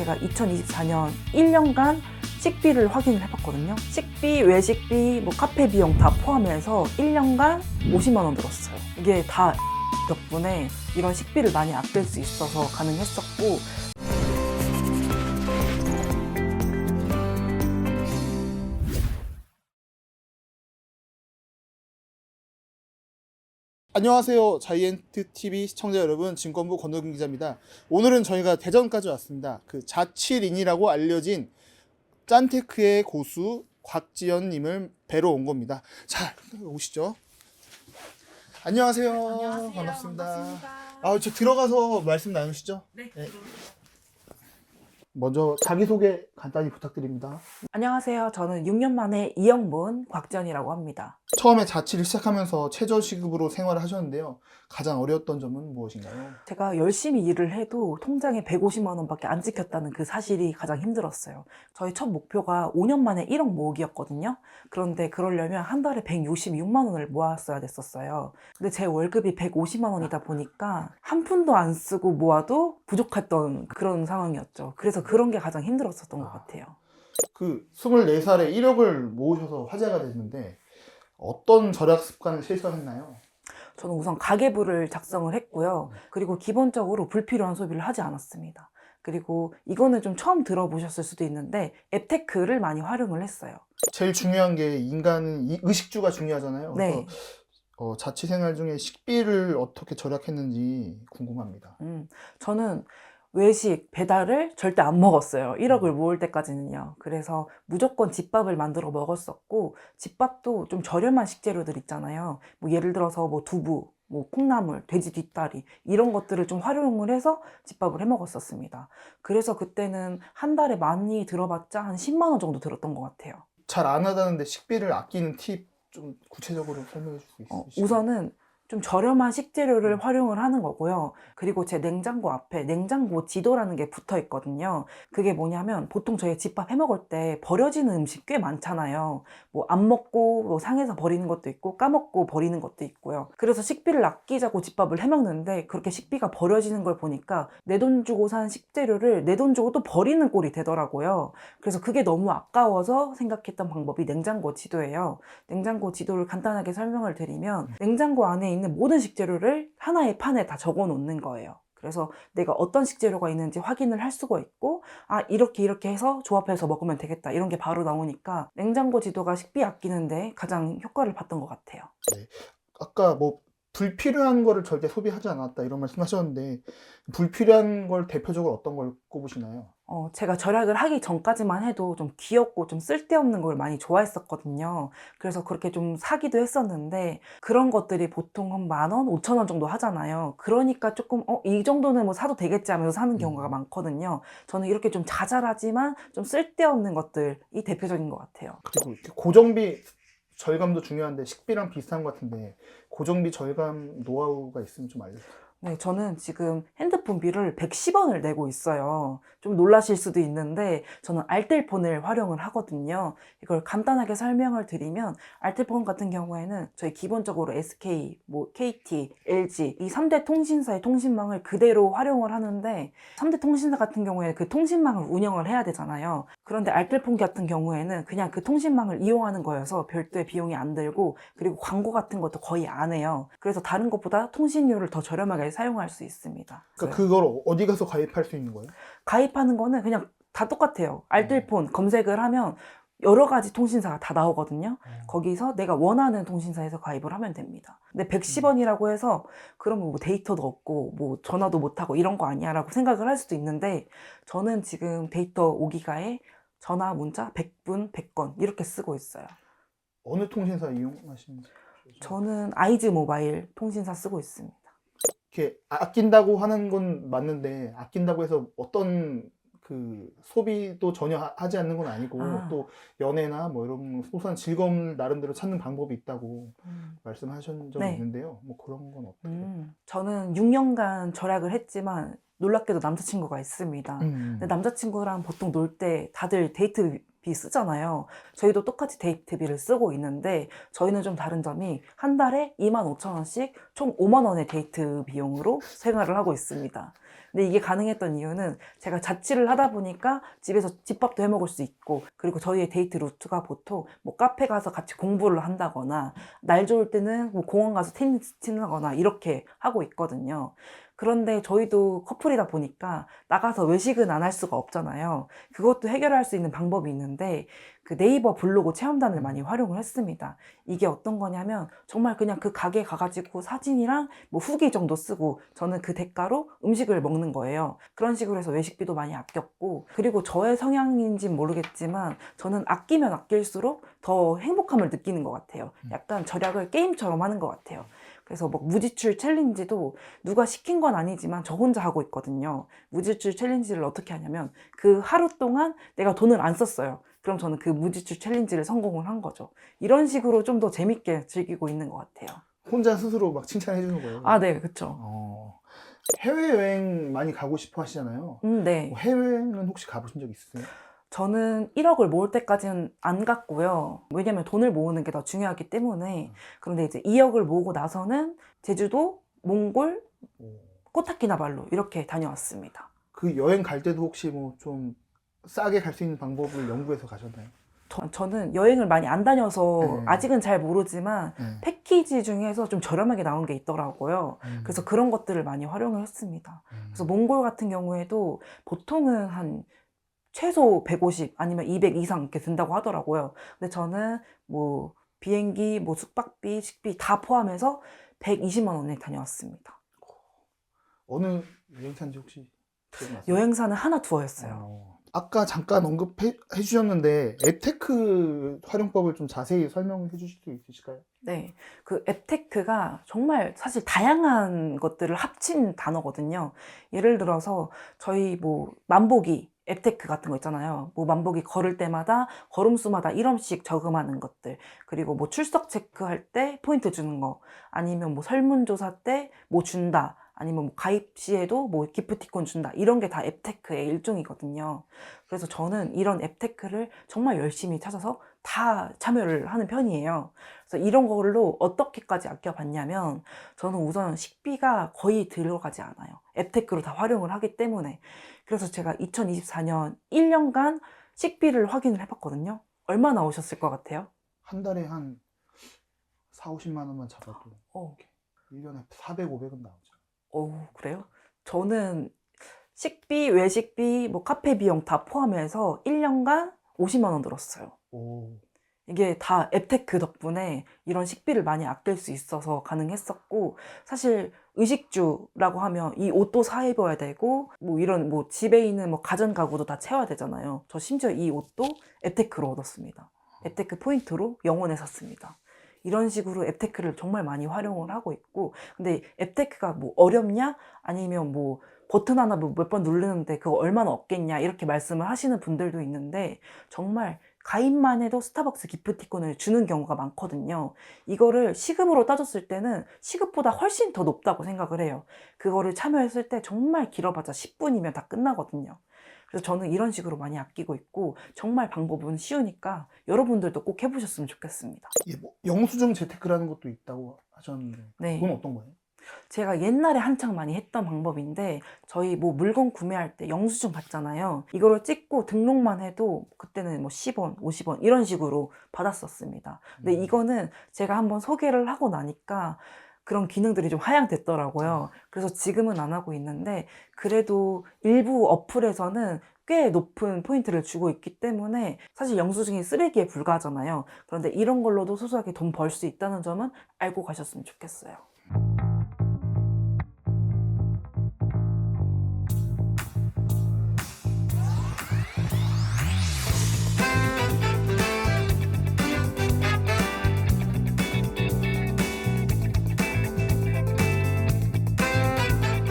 제가 2024년 1년간 식비를 확인을 해봤거든요. 식비, 외식비, 뭐 카페 비용 다 포함해서 1년간 50만 원 들었어요. 이게 다 덕분에 이런 식비를 많이 아낄 수 있어서 가능했었고 안녕하세요. 자이언트 TV 시청자 여러분, 증권부 권호균 기자입니다. 오늘은 저희가 대전까지 왔습니다. 그 자치린이라고 알려진 짠테크의 고수 곽지연님을 뵈러 온 겁니다. 자, 오시죠. 안녕하세요. 안녕하세요. 반갑습니다. 반갑습니다. 아, 저 들어가서 말씀 나누시죠. 네. 네. 먼저 자기소개 간단히 부탁드립니다. 안녕하세요. 저는 6년 만에 이영문 곽지연이라고 합니다. 처음에 자취를 시작하면서 최저시급으로 생활을 하셨는데요. 가장 어려웠던 점은 무엇인가요? 제가 열심히 일을 해도 통장에 150만 원밖에 안 찍혔다는 그 사실이 가장 힘들었어요. 저희 첫 목표가 5년 만에 1억 모으기였거든요. 그런데 그러려면 한 달에 166만 원을 모았어야 됐었어요. 근데 제 월급이 150만 원이다 보니까 한 푼도 안 쓰고 모아도 부족했던 그런 상황이었죠. 그래서 그런 게 가장 힘들었었던 것 아. 같아요. 그 24살에 1억을 모으셔서 화제가 됐는데 어떤 절약 습관을 실천했나요? 저는 우선 가계부를 작성을 했고요. 그리고 기본적으로 불필요한 소비를 하지 않았습니다. 그리고 이거는 좀 처음 들어보셨을 수도 있는데 앱테크를 많이 활용을 했어요. 제일 중요한 게 인간은 이 의식주가 중요하잖아요. 그래서 네. 어, 자취 생활 중에 식비를 어떻게 절약했는지 궁금합니다. 음, 저는 외식, 배달을 절대 안 먹었어요. 1억을 모을 때까지는요. 그래서 무조건 집밥을 만들어 먹었었고, 집밥도 좀 저렴한 식재료들 있잖아요. 뭐 예를 들어서 뭐 두부, 뭐 콩나물, 돼지 뒷다리, 이런 것들을 좀 활용을 해서 집밥을 해 먹었었습니다. 그래서 그때는 한 달에 많이 들어봤자 한 10만 원 정도 들었던 것 같아요. 잘 안 하다는데 식비를 아끼는 팁 좀 구체적으로 설명해 줄수 어, 있으실까요? 우선은 좀 저렴한 식재료를 음. 활용을 하는 거고요. 그리고 제 냉장고 앞에 냉장고 지도라는 게 붙어 있거든요. 그게 뭐냐면 보통 저희 집밥 해 먹을 때 버려지는 음식 꽤 많잖아요. 뭐 안 먹고 뭐 상해서 버리는 것도 있고 까먹고 버리는 것도 있고요. 그래서 식비를 아끼자고 집밥을 해 먹는데 그렇게 식비가 버려지는 걸 보니까 내 돈 주고 산 식재료를 내 돈 주고 또 버리는 꼴이 되더라고요. 그래서 그게 너무 아까워서 생각했던 방법이 냉장고 지도예요. 냉장고 지도를 간단하게 설명을 드리면 냉장고 안에 있는 모든 식재료를 하나의 판에 다 적어 놓는 거예요. 그래서 내가 어떤 식재료가 있는지 확인을 할 수가 있고, 아, 이렇게 이렇게 해서 조합해서 먹으면 되겠다. 이런 게 바로 나오니까 냉장고 지도가 식비 아끼는데 가장 효과를 봤던 것 같아요. 아까 뭐 불필요한 거를 절대 소비하지 않았다 이런 말씀하셨는데 불필요한 걸 대표적으로 어떤 걸 꼽으시나요? 어, 제가 절약을 하기 전까지만 해도 좀 귀엽고 좀 쓸데없는 걸 많이 좋아했었거든요. 그래서 그렇게 좀 사기도 했었는데 그런 것들이 보통 한 만 원, 오천 원 정도 하잖아요. 그러니까 조금 어, 이 정도는 뭐 사도 되겠지 하면서 사는 경우가 음. 많거든요. 저는 이렇게 좀 자잘하지만 좀 쓸데없는 것들이 대표적인 것 같아요. 그리고 이렇게 고정비 절감도 중요한데 식비랑 비슷한 것 같은데 고정비 절감 노하우가 있으면 좀 알려주세요. 네, 저는 지금 핸드폰비를 110원을 내고 있어요. 좀 놀라실 수도 있는데 저는 알뜰폰을 활용을 하거든요. 이걸 간단하게 설명을 드리면 알뜰폰 같은 경우에는 저희 기본적으로 SK, 뭐 KT, LG 이 3대 통신사의 통신망을 그대로 활용을 하는데 3대 통신사 같은 경우에 그 통신망을 운영을 해야 되잖아요. 그런데 알뜰폰 같은 경우에는 그냥 그 통신망을 이용하는 거여서 별도의 비용이 안 들고 그리고 광고 같은 것도 거의 안 해요. 그래서 다른 것보다 통신료를 더 저렴하게 사용할 수 있습니다. 그러니까 그걸 어디 가서 가입할 수 있는 거예요? 가입하는 거는 그냥 다 똑같아요. 알뜰폰 검색을 하면 여러 가지 통신사가 다 나오거든요. 거기서 내가 원하는 통신사에서 가입을 하면 됩니다. 근데 110원이라고 해서 그러면 뭐 데이터도 없고 뭐 전화도 못 하고 이런 거 아니야라고 생각을 할 수도 있는데 저는 지금 데이터 5기가에 전화 문자 100분 100건 이렇게 쓰고 있어요. 어느 통신사 이용하시는지? 저는 아이즈 모바일 통신사 쓰고 있습니다. 이렇게 아낀다고 하는 건 맞는데 아낀다고 해서 어떤 그 소비도 전혀 하- 하지 않는 건 아니고 아. 또 연애나 뭐 이런 소소한 즐거움을 나름대로 찾는 방법이 있다고 음. 말씀하신 적이 네. 있는데요. 뭐 그런 건 어떻게? 음, 저는 6년간 절약을 했지만 놀랍게도 남자친구가 있습니다. 음. 근데 남자친구랑 보통 놀 때 다들 데이트 비 쓰잖아요. 저희도 똑같이 데이트비를 쓰고 있는데 저희는 좀 다른 점이 한 달에 2만 5천 원씩 총 5만 원의 데이트 비용으로 생활을 하고 있습니다. 근데 이게 가능했던 이유는 제가 자취를 하다 보니까 집에서 집밥도 해 먹을 수 있고 그리고 저희의 데이트 루트가 보통 뭐 카페 가서 같이 공부를 한다거나 날 좋을 때는 뭐 공원 가서 테니스 치거나 이렇게 하고 있거든요. 그런데 저희도 커플이다 보니까 나가서 외식은 안 할 수가 없잖아요. 그것도 해결할 수 있는 방법이 있는데 그 네이버 블로그 체험단을 많이 활용을 했습니다. 이게 어떤 거냐면 정말 그냥 그 가게 가가지고 사진이랑 뭐 후기 정도 쓰고 저는 그 대가로 음식을 먹는 거예요. 그런 식으로 해서 외식비도 많이 아꼈고 그리고 저의 성향인지 모르겠지만 저는 아끼면 아낄수록 더 행복함을 느끼는 것 같아요. 약간 절약을 게임처럼 하는 것 같아요. 그래서 뭐 무지출 챌린지도 누가 시킨 건 아니지만 저 혼자 하고 있거든요. 무지출 챌린지를 어떻게 하냐면 그 하루 동안 내가 돈을 안 썼어요. 그럼 저는 그 무지출 챌린지를 성공을 한 거죠. 이런 식으로 좀 더 재밌게 즐기고 있는 것 같아요. 혼자 스스로 막 칭찬해 주는 거예요. 아, 네, 그쵸. 어, 해외여행 많이 가고 싶어 하시잖아요. 음, 네. 뭐 해외여행은 혹시 가보신 적 있으세요? 저는 1억을 모을 때까지는 안 갔고요. 왜냐면 돈을 모으는 게 더 중요하기 때문에. 그런데 이제 2억을 모으고 나서는 제주도, 몽골, 오. 코타키나발루 이렇게 다녀왔습니다. 그 여행 갈 때도 혹시 뭐 좀 싸게 갈 수 있는 방법을 연구해서 가셨나요? 저, 저는 여행을 많이 안 다녀서 네. 아직은 잘 모르지만 네. 패키지 중에서 좀 저렴하게 나온 게 있더라고요. 음. 그래서 그런 것들을 많이 활용을 했습니다. 음. 그래서 몽골 같은 경우에도 보통은 한 최소 150 아니면 200 이상 이렇게 든다고 하더라고요. 근데 저는 뭐 비행기, 뭐 숙박비, 식비 다 포함해서 120만 원에 다녀왔습니다. 어느 여행사인지 혹시 기억나세요? 여행사는 하나 투어였어요. 어. 아까 잠깐 언급해 주셨는데 앱테크 활용법을 좀 자세히 설명해 주실 수 있으실까요? 네, 그 앱테크가 정말 사실 다양한 것들을 합친 단어거든요. 예를 들어서 저희 뭐 만보기 앱테크 같은 거 있잖아요. 뭐 만보기 걸을 때마다 걸음수마다 1원씩 저금하는 것들. 그리고 뭐 출석 체크할 때 포인트 주는 거. 아니면 뭐 설문조사 때 뭐 준다. 아니면 뭐 가입 시에도 뭐 기프티콘 준다. 이런 게 다 앱테크의 일종이거든요. 그래서 저는 이런 앱테크를 정말 열심히 찾아서 다 참여를 하는 편이에요. 그래서 이런 걸로 어떻게까지 아껴봤냐면 저는 우선 식비가 거의 들어가지 않아요. 앱테크로 다 활용을 하기 때문에. 그래서 제가 2024년 1년간 식비를 확인을 해봤거든요. 얼마 나오셨을 것 같아요? 한 달에 한 4, 50만 원만 잡아도 어, 1년에 400, 500은 나오죠. 어 그래요? 저는 식비, 외식비, 뭐 카페 비용 다 포함해서 1년간 50만 원 들었어요. 오. 이게 다 앱테크 덕분에 이런 식비를 많이 아낄 수 있어서 가능했었고 사실 의식주라고 하면 이 옷도 사 입어야 되고 뭐 이런 뭐 집에 있는 뭐 가전 가구도 다 채워야 되잖아요. 저 심지어 이 옷도 앱테크로 얻었습니다. 앱테크 포인트로 영원에 샀습니다. 이런 식으로 앱테크를 정말 많이 활용을 하고 있고 근데 앱테크가 뭐 어렵냐 아니면 뭐 버튼 하나 몇 번 누르는데 그거 얼마나 없겠냐 이렇게 말씀을 하시는 분들도 있는데 정말 가입만 해도 스타벅스 기프티콘을 주는 경우가 많거든요. 이거를 시급으로 따졌을 때는 시급보다 훨씬 더 높다고 생각을 해요. 그거를 참여했을 때 정말 길어봤자 10분이면 다 끝나거든요. 그래서 저는 이런 식으로 많이 아끼고 있고 정말 방법은 쉬우니까 여러분들도 꼭 해보셨으면 좋겠습니다. 예, 뭐 영수증 재테크라는 것도 있다고 하셨는데 네. 그건 어떤 거예요? 제가 옛날에 한창 많이 했던 방법인데 저희 뭐 물건 구매할 때 영수증 받잖아요. 이거를 찍고 등록만 해도 그때는 뭐 10원, 50원 이런 식으로 받았었습니다. 근데 음. 이거는 제가 한번 소개를 하고 나니까 그런 기능들이 좀 하향됐더라고요. 그래서 지금은 안 하고 있는데 그래도 일부 어플에서는 꽤 높은 포인트를 주고 있기 때문에 사실 영수증이 쓰레기에 불과하잖아요. 그런데 이런 걸로도 소소하게 돈 벌 수 있다는 점은 알고 가셨으면 좋겠어요.